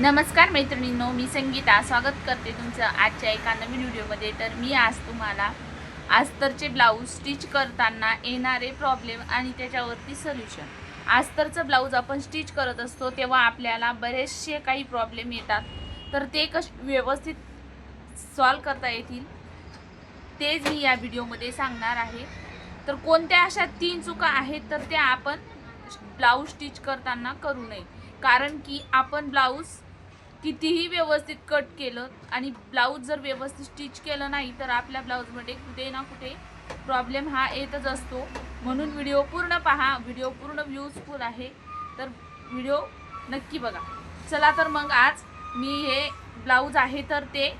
नमस्कार मैत्रिणींनो मी संगीता. स्वागत करते तुमचं आजच्या एका नवीन व्हिडिओमध्ये. तर मी आज तुम्हाला आस्तरचे ब्लाऊज स्टिच करताना येणारे प्रॉब्लेम आणि त्याच्यावरती सोल्युशन आस्तरचं ब्लाऊज आपण स्टिच करत असतो तेव्हा आपल्याला बरेचसे काही प्रॉब्लेम येतात. तर ते कश व्यवस्थित सॉल्व करता येतील. तेच मी या व्हिडिओमध्ये सांगणार आहे. तर कोणत्या अशा तीन चुका आहेत तर त्या आपण ब्लाऊज स्टिच करताना करू नये. कारण की आपण ब्लाऊज कितीही व्यवस्थित कट केलं आणि ब्लाऊज जर व्यवस्थित स्टिच केलं नाही तर आपल्या ब्लाऊजमध्ये कुठे ना कुठे प्रॉब्लेम हा येतच असतो. म्हणून व्हिडिओ पूर्ण पहा. व्हिडिओ पूर्ण यूजफुल आहे. तर व्हिडिओ नक्की बघा. चला तर मग आज मी हे ब्लाऊज आहे तर ते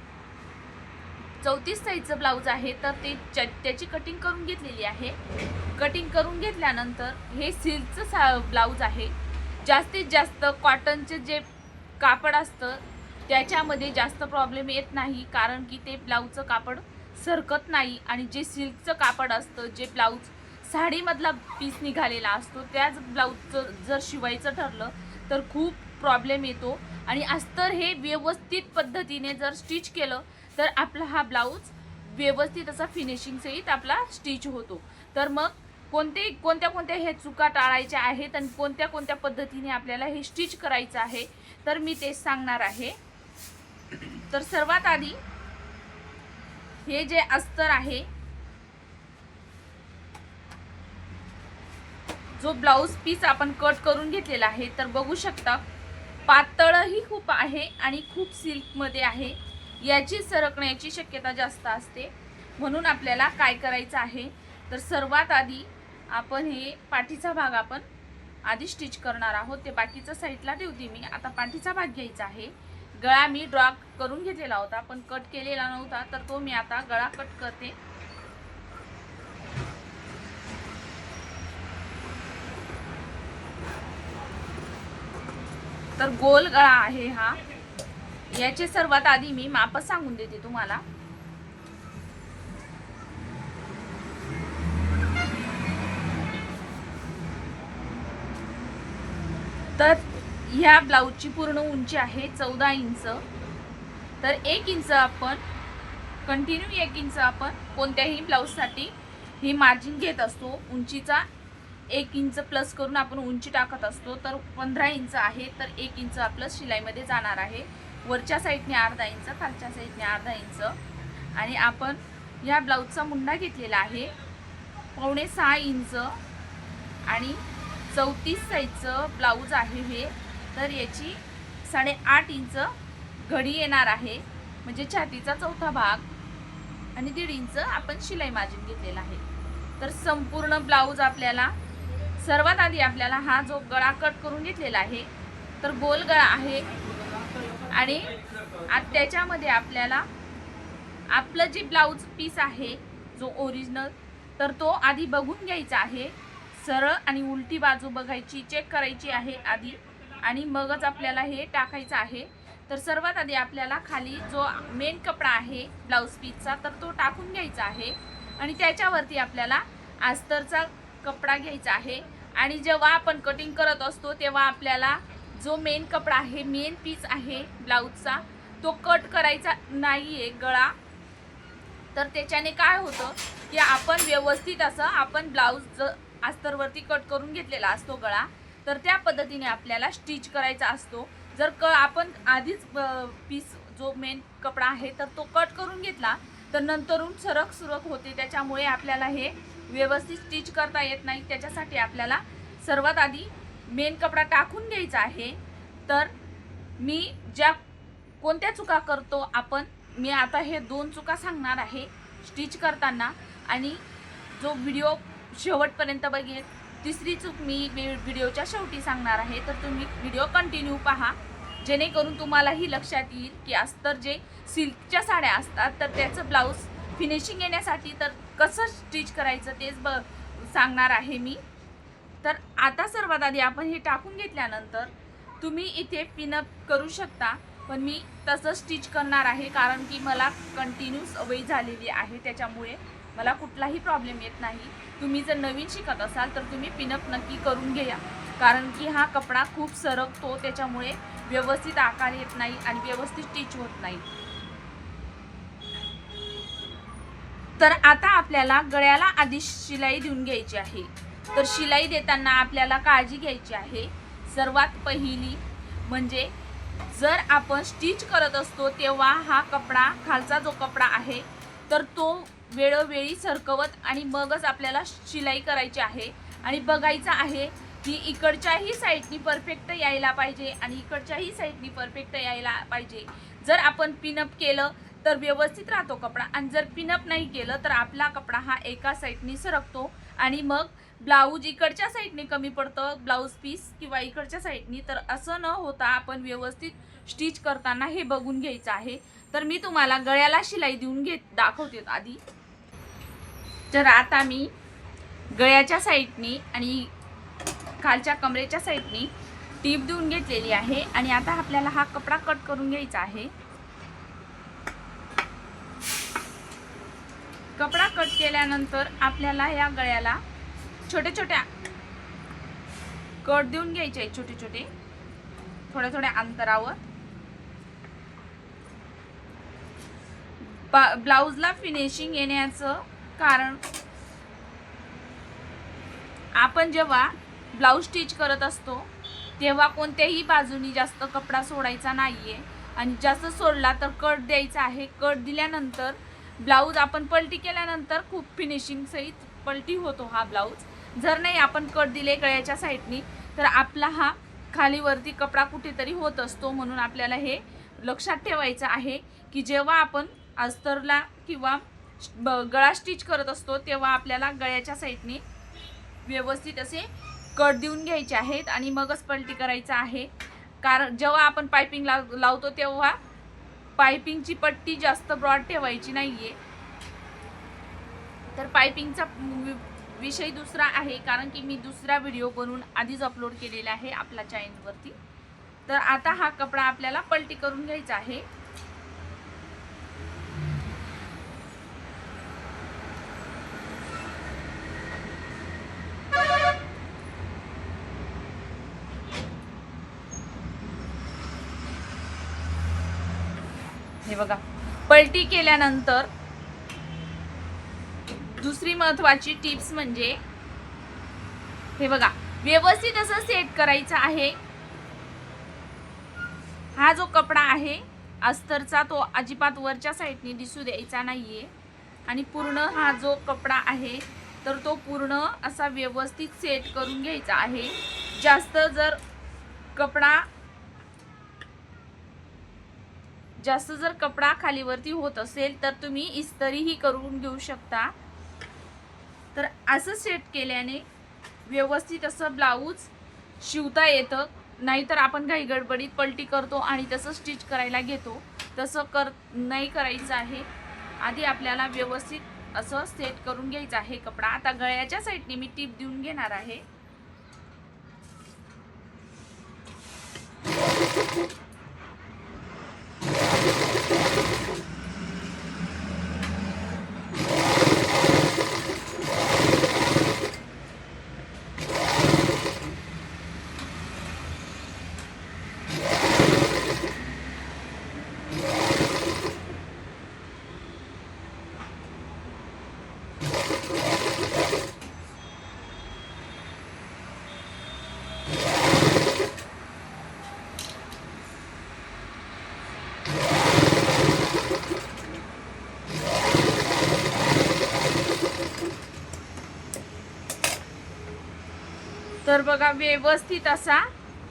चौतीस साईजचं ब्लाऊज आहे तर ते त्याची कटिंग करून घेतलेली आहे. कटिंग करून घेतल्यानंतर हे सिल्कचं सा ब्लाऊज आहे. जास्तीत जास्त कॉटनचे जे कापड असतं त्याच्यामध्ये जास्त प्रॉब्लेम येत नाही कारण की ते ब्लाऊजचं कापड सरकत नाही आणि जे सिल्कचं कापड असतं जे ब्लाऊज साडीमधला पीस निघालेला असतो त्याच ब्लाऊजचं जर शिवायचं ठरलं तर खूप प्रॉब्लेम येतो. आणि अस्तर हे व्यवस्थित पद्धतीने जर स्टिच केलं तर आपला हा ब्लाऊज व्यवस्थित असा फिनिशिंग सहित आपला स्टिच होतो. तर मग कोणते कोणत्या कोणत्या हे चुका टाळायच्या आहेत आणि कोणत्या कोणत्या पद्धतीने आपल्याला हे स्टिच करायचं आहे तर मी तेच सांगणार आहे. तर सर्वात आधी हे जे अस्तर आहे जो ब्लाऊज पीस आपण कट करून घेतलेला आहे तर बघू शकता पातळही खूप आहे आणि खूप सिल्कमध्ये आहे. याची सरकण्याची शक्यता जास्त असते. म्हणून आपल्याला काय करायचं आहे? तर सर्वात आधी आपण हे पाठीचा भाग आपण आधी स्टिच करणार आहोत ते बाकीचं साईडला ठेवते मी. आता पाठीचा भाग घ्यायचा आहे. गळा मी ड्रॉ करून घेतलेला होता पण कट केलेला नव्हता तर तो मी आता गळा कट करते. तर गोल गळा आहे हा. याचे सर्वात आधी मी माप सांगून देते तुम्हाला तर ह्या ब्लाऊजची पूर्ण उंची आहे चौदा इंच. तर एक इंच आपण कंटिन्यू एक इंच आपण कोणत्याही ब्लाऊजसाठी ही मार्जिन घेत असतो. उंचीचा एक इंच प्लस करून आपण उंची टाकत असतो. तर पंधरा इंच आहे तर एक इंच आपलं शिलाईमध्ये जाणार आहे. वरच्या साईडने अर्धा इंच खालच्या साईडने अर्धा इंच. आणि आपण या ब्लाऊजचा मुंडा घेतलेला आहे. पावणे सहा इंच आणि चौतीस साईजचं ब्लाऊज आहे हे. तर याची साडेआठ इंच घडी येणार आहे. म्हणजे छातीचा चौथा भाग आणि दीड इंच आपण शिलाई मार्जिन घेतलेला आहे. तर संपूर्ण ब्लाऊज आपल्याला सर्वात आधी आपल्याला हा जो गळा कट करून घेतलेला आहे तर गोल गळा आहे. आणि त्याच्यामध्ये आपल्याला आपलं जे ब्लाऊज पीस आहे जो ओरिजिनल तर तो आधी बघून घ्यायचा आहे. सरळ आणि उलटी बाजू बघायची चेक करायची आहे आधी. आणि मगच आपल्याला हे टाकायचं आहे. तर सर्वात आधी आपल्याला खाली जो मेन कपडा आहे ब्लाऊज पीसचा तर तो टाकून घ्यायचा आहे. आणि त्याच्यावरती आपल्याला अस्तरचा कपडा घ्यायचा आहे. आणि जेव्हा आपण कटिंग करत असतो तेव्हा आपल्याला जो मेन कपडा आहे मेन पीस आहे ब्लाऊजचा तो कट करायचा नाही आहे गळा. तर त्याच्याने काय होतं की आपण व्यवस्थित असं आपण ब्लाऊज आस्तरवरती कट करून घेतलेला असतो गळा. तर त्या पद्धतीने आपल्याला स्टिच करायचा असतो. जर क आपण आधीच पीस जो मेन कपडा आहे तर तो कट करून घेतला तर नंतरून सरक सुरक होते. त्याच्यामुळे आपल्याला हे व्यवस्थित स्टिच करता येत नाही. त्याच्यासाठी आपल्याला सर्वात आधी मेन कपडा टाकून घ्यायचा आहे. तर मी ज्या कोणत्या चुका करतो आपण मी आता हे दोन चुका सांगणार आहे स्टिच करताना. आणि जो व्हिडिओ शेवटपर्यंत बघेल तिसरी चूक मी व्हिडिओच्या शेवटी सांगणार आहे. तर तुम्ही व्हिडिओ कंटिन्यू पहा. जेणेकरून तुम्हालाही लक्षात येईल की अस्तर जे सिल्कच्या साड्या असतात तर त्याचं ब्लाऊज फिनिशिंग येण्यासाठी तर कसं स्टिच करायचं तेच ब सांगणार आहे मी. तर आता सर्वात आधी आपण हे टाकून घेतल्यानंतर तुम्ही इथे पिनअप करू शकता. पण मी तसं स्टिच करणार आहे कारण की मला कंटिन्यू सवय झालेली आहे त्याच्यामुळे. मला कुठलाही प्रॉब्लेम येत नाही. तुम्ही जर नवीन शिकत असाल तर तुम्ही पिनअप नक्की करून घ्या. कारण की हा कपडा खूप सरकतो त्याच्यामुळे व्यवस्थित आकार येत नाही आणि व्यवस्थित स्टिच होत नाही. तर आता आपल्याला गळ्याला आधी शिलाई देऊन घ्यायची आहे. तर शिलाई देताना आपल्याला काळजी घ्यायची आहे. सर्वात पहिली म्हणजे जर आपण स्टिच करत असतो तेव्हा हा कपडा खालचा जो कपडा आहे तर तो वेळोवेळी सरकवत आणि मगच आपल्याला शिलाई करायची आहे. आणि बघायचं आहे की इकडच्याही साईडनी परफेक्ट यायला पाहिजे आणि इकडच्याही साईडनी परफेक्ट यायला पाहिजे. जर आपण पिनअप केलं तर व्यवस्थित राहतो कपडा आणि जर पिनअप नाही केलं तर आपला कपडा हा एका साईडनी सरकतो आणि मग ब्लाऊज इकडच्या साईडने कमी पडतं ब्लाऊज पीस किंवा इकडच्या साईडनी तर असं न होता आपण व्यवस्थित स्टिच करताना हे बघून घ्यायचं आहे. तर मी तुम्हाला गळ्याला शिलाई देऊन घेत दाखवते आधी. तर आता मी गळ्याच्या साईडनी आणि खालच्या कमरेच्या साईडनी टीप देऊन घेतलेली आहे. आणि आता आपल्याला हा कपडा कट करून घ्यायचा आहे. कपडा कट केल्यानंतर आपल्याला या गळ्याला छोट्या छोट्या कट देऊन घ्यायचे आहेत छोटे छोटे. थोड्या थोड्या अंतरावर. बा ब्लाऊजला फिनिशिंग येण्याचं कारण आपण जेव्हा ब्लाऊज स्टिच करत असतो तेव्हा कोणत्याही बाजूनी जास्त कपडा सोडायचा नाही आहे आणि जास्त सोडला तर कट द्यायचा आहे. कट दिल्यानंतर ब्लाऊज आपण पलटी केल्यानंतर खूप फिनिशिंगसहित पलटी होतो हा ब्लाऊज जर नाही आपण कट दिले गळ्याच्या साईडनी तर आपला हा खालीवरती कपडा कुठेतरी होत असतो म्हणून आपल्याला हे लक्षात ठेवायचं आहे की जेव्हा आपण अस्तरला किंवा गळा स्टिच करत असतो तेव्हा आपल्याला गळ्याच्या साईडने व्यवस्थित असे कट देऊन घ्यायचे आहेत आणि मगच पलटी करायचं आहे. कारण जेव्हा आपण पायपिंग लाव लावतो तेव्हा पायपिंगची पट्टी जास्त ब्रॉड ठेवायची नाही आहे तर पायपिंगचा वि- विषय दुसरा आहे कारण की मी दुसरा व्हिडिओ बनवून आधीच अपलोड केलेला आहे आपल्या चॅनलवरती तर आता हा कपडा आपल्याला पलटी करून घ्यायचा आहे हे बघा पलटी केल्यानंतर दुसरी महत्वाची टिप्स म्हणजे हे बघा व्यवस्थित असं सेट करायचं आहे. हा जो कपडा आहे अस्तरचा तो अजिबात वरच्या साईडने दिसू द्यायचा नाहीये. आणि पूर्ण हा जो कपडा आहे तर तो पूर्ण असा व्यवस्थित सेट करून घ्यायचा आहे. जास्त जर कपडा जास्त जर कपडा खालीवरती होत असेल तर तुम्ही इस्तरीही करून घेऊ शकता. तर असं सेट केल्याने व्यवस्थित असं ब्लाऊज शिवता येतं. नाहीतर आपण काही गडबडीत पलटी करतो आणि तसं स्टिच करायला घेतो. तसं कर नाही करायचं आहे. आधी आपल्याला व्यवस्थित असं सेट करून घ्यायचं आहे कपडा. आता गळ्याच्या साईडने मी टीप देऊन घेणार आहे. बघा व्यवस्थित असा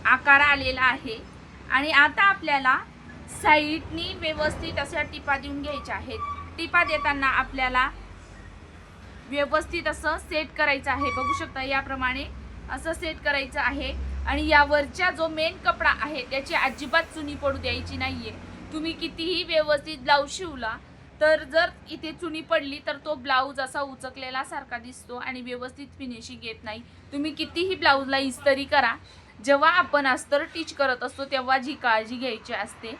आकार आलेला आहे. आणि आता आपल्याला साईडनी व्यवस्थित अशा टिपा देऊन घ्यायच्या आहेत. टिपा देताना आपल्याला व्यवस्थित असं सेट करायचं आहे. बघू शकता याप्रमाणे असं सेट करायचं आहे. आणि यावरच्या जो मेन कपडा आहे त्याची अजिबात चुनी पडू द्यायची नाहीये. तुम्ही कितीही व्यवस्थित ब्लाऊज शिवला तर जर इथे चुनी पडली तर तो ब्लाऊज असा उचकलेला सारखा दिसतो आणि व्यवस्थित फिनिशिंग येत नाही. तुम्ही कितीही ब्लाऊजला इस्तरी करा. जेव्हा आपण अस्तर टीच करत असतो तेव्हा जी काळजी घ्यायची असते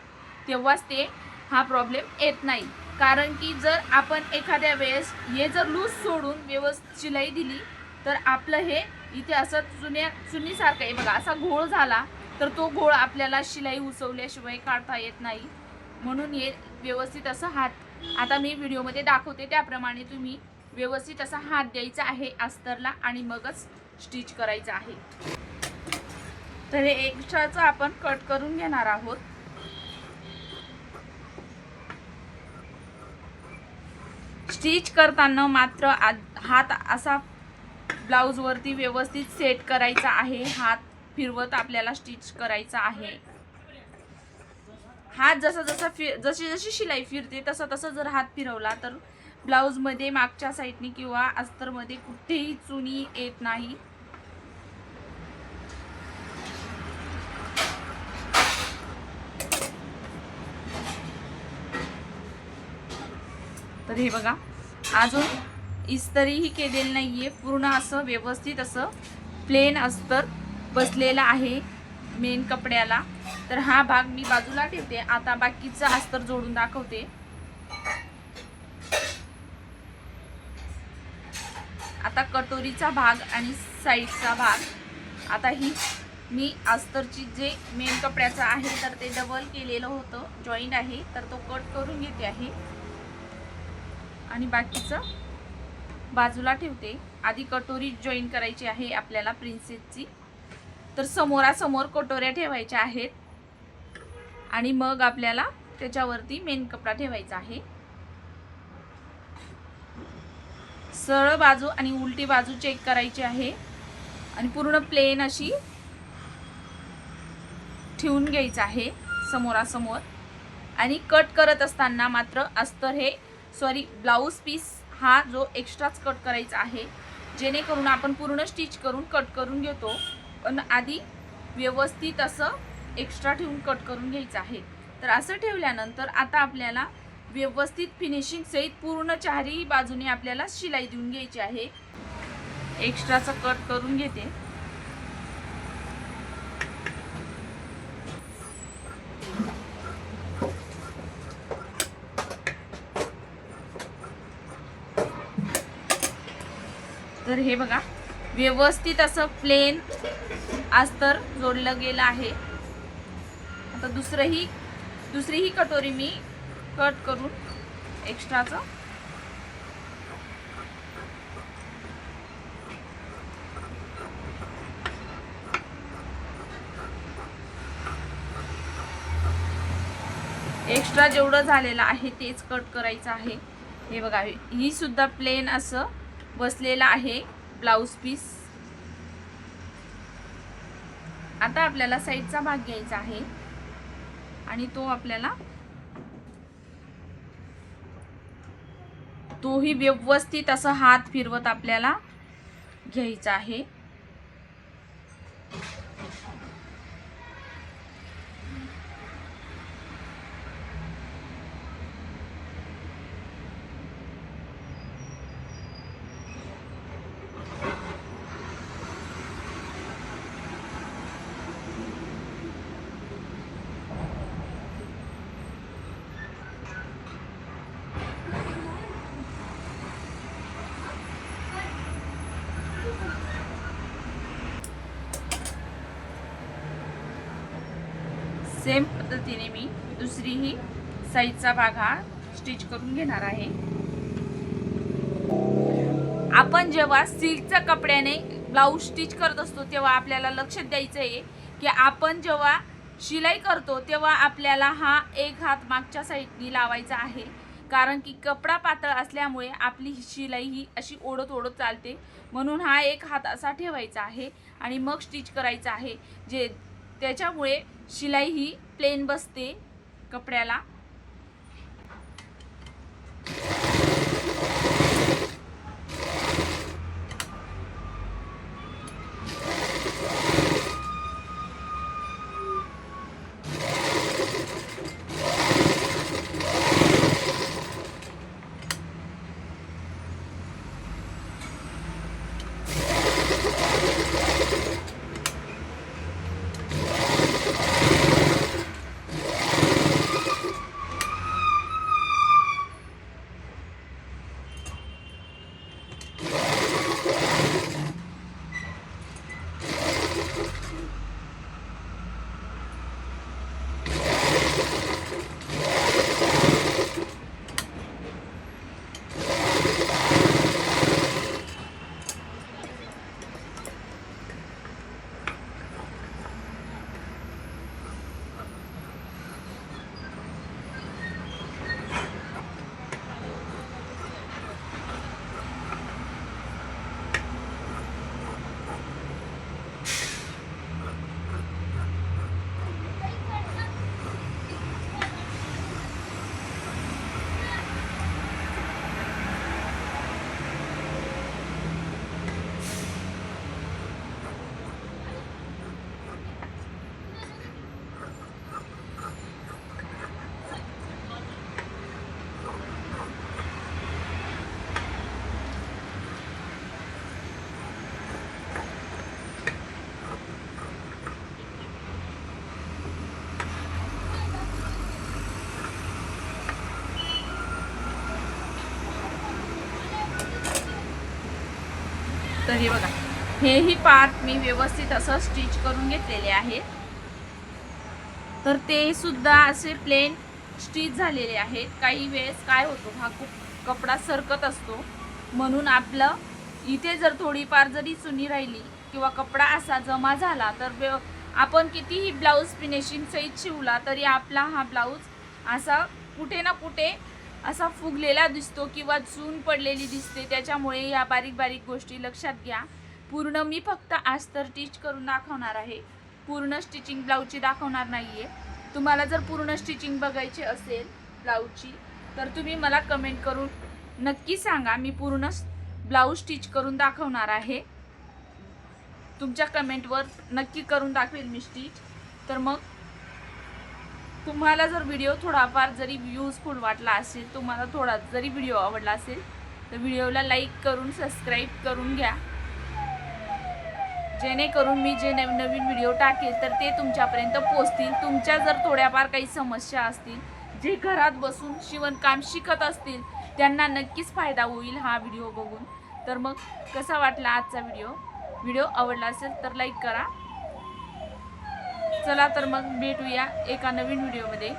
तेव्हाच ते हा प्रॉब्लेम येत नाही. कारण की जर आपण एखाद्या वेळेस हे जर लूज सोडून व्यवस्थित शिलाई दिली तर आपलं हे इथे असं चुन्या चुनीसारखं आहे. बघा असा घोळ झाला तर तो घोळ आपल्याला शिलाई उसवल्याशिवाय काढता येत नाही. म्हणून हे व्यवस्थित असं हात आता मी व्हिडिओमध्ये दाखवते त्याप्रमाणे तुम्ही व्यवस्थित असा हात द्यायचा आहे अस्तरला आणि मगच स्टिच करायचं आहे. तर हे एक्स्ट्राचं आपण कट करून घेणार आहोत. स्टिच करताना मात्र हात असा ब्लाऊजवरती व्यवस्थित सेट करायचा आहे हात फिरवत आपल्याला स्टिच करायचा आहे. हात जसा जसा फिर जशी जशी शिलाई फिरते तसा तसा जर हात फिरवला तर ब्लाऊजमध्ये मागच्या साईडने किंवा अस्तरमध्ये कुठेही चुनी येत नाही. तर हे बघा अजून इस्त्रीही केलेलं नाही आहे पूर्ण असं व्यवस्थित असं प्लेन अस्तर बसलेलं आहे मेन कपड्याला. तर हा भाग मी बाजूला ठेवते. आता बाकीचं अस्तर जोडून दाखवते. आता कटोरीचा भाग आणि साईडचा भाग. आता ही मी अस्तरची जे मेन कपड्याचं आहे तर ते डबल केलेलं होतं. जॉईंट आहे तर तो कट करून घेते आहे. आणि बाकीचं बाजूला ठेवते. आधी कटोरी जॉईन करायची आहे आपल्याला प्रिन्सेसची तर समोरासमोर कटोऱ्या ठेवायच्या आहेत. आणि मग आपल्याला त्याच्यावरती मेन कपडा ठेवायचा आहे. सरळ बाजू आणि उलटी बाजू चेक करायची आहे. आणि पूर्ण प्लेन अशी ठेवून घ्यायचं आहे समोरासमोर. आणि कट करत असताना मात्र अस्तर हे सॉरी ब्लाऊज पीस हा जो एक्स्ट्राच कट करायचा आहे जेणेकरून आपण पूर्ण स्टिच करून कट करून घेतो. पण आधी व्यवस्थित असं एक्स्ट्रा ठेवून कट करून घ्यायचं आहे. तर असं ठेवल्यानंतर आता आपल्याला व्यवस्थित फिनिशिंग सहित पूर्ण चारही बाजूने आपल्याला शिलाई देऊन घ्यायची आहे. एक्स्ट्राचं कट करून घेते. तर हे बघा व्यवस्थित असं प्लेन अस्तर जोडलं गेलं आहे. आता दुसरंही दुसरीही कटोरी मी कट करून एक्स्ट्राचं एक्स्ट्रा जेवढं झालेलं आहे तेच कट करायचं आहे. हे बघा ही सुद्धा प्लेन असं बसलेलं आहे. Blouse piece. आता आपल्याला साईडचा भाग घ्यायचा आहे. आणि तो आपल्याला तोही व्यवस्थित असं हात फिरवत आपल्याला घ्यायचा आहे. सेम पद्धतीने मी दुसरीही साईजचा भाग हा स्टिच करून घेणार आहे. आपण जेव्हा सिल्कच्या कपड्याने ब्लाऊज स्टिच करत असतो तेव्हा आपल्याला लक्ष द्यायचं आहे की आपण जेव्हा शिलाई करतो तेव्हा आपल्याला हा एक हात मागच्या साईडनी लावायचा आहे. कारण की कपडा पातळ असल्यामुळे आपली शिलाई ही अशी ओढत ओढत चालते. म्हणून हा एक हात असा ठेवायचा आहे आणि मग स्टिच करायचा आहे. जे त्याच्यामुळे शिलाई ही प्लेन बसते कपड्याला. तर हे बघा. हेही पार्ट मी व्यवस्थित असं स्टिच करून घेतलेले आहे. तर ते सुद्धा असे प्लेन स्टिच झालेले आहेत. काही वेळेस काय होतो हा खूप कपडा सरकत असतो. म्हणून आपलं इथे जर थोडीफार जरी चुनी राहिली किंवा कपडा असा जमा झाला तर आपण कितीही ब्लाऊज फिनिशिंग सहित शिवला तरी आपला हा ब्लाऊज असा कुठे ना कुठे असा फुगलेला दिसतो किंवा चून पडलेली दिसते. त्याच्यामुळे या बारीक बारीक गोष्टी लक्षात घ्या. पूर्ण मी फक्त अस्तर स्टिच करून दाखवणार आहे. पूर्ण स्टिचिंग ब्लाऊजची दाखवणार नाही आहे तुम्हाला जर पूर्ण स्टिचिंग बघायची असेल ब्लाऊजची तर तुम्ही मला कमेंट करून नक्की सांगा. मी पूर्ण ब्लाऊज स्टिच करून दाखवणार आहे. तुमच्या कमेंटवर नक्की करून दाखवेल मी स्टिच. तर मग तुम्हाला जर व्हिडिओ थोडाफार जरी यूजफुल वाटला असेल तुम्हाला थोडा जरी व्हिडिओ आवडला असेल तर व्हिडिओला लाईक करून सबस्क्राईब करून घ्या. जेणेकरून मी जे नवीन नवीन व्हिडिओ टाकेल तर ते तुमच्यापर्यंत पोचतील तुमच्या जर थोड्याफार काही समस्या असतील जे घरात बसून शिवणकाम शिकत असतील त्यांना नक्कीच फायदा होईल हा व्हिडिओ बघून. तर मग कसा वाटला आजचा व्हिडिओ व्हिडिओ आवडला असेल तर लाईक करा. चला तर मग भेटूया एका नवीन व्हिडिओमध्ये.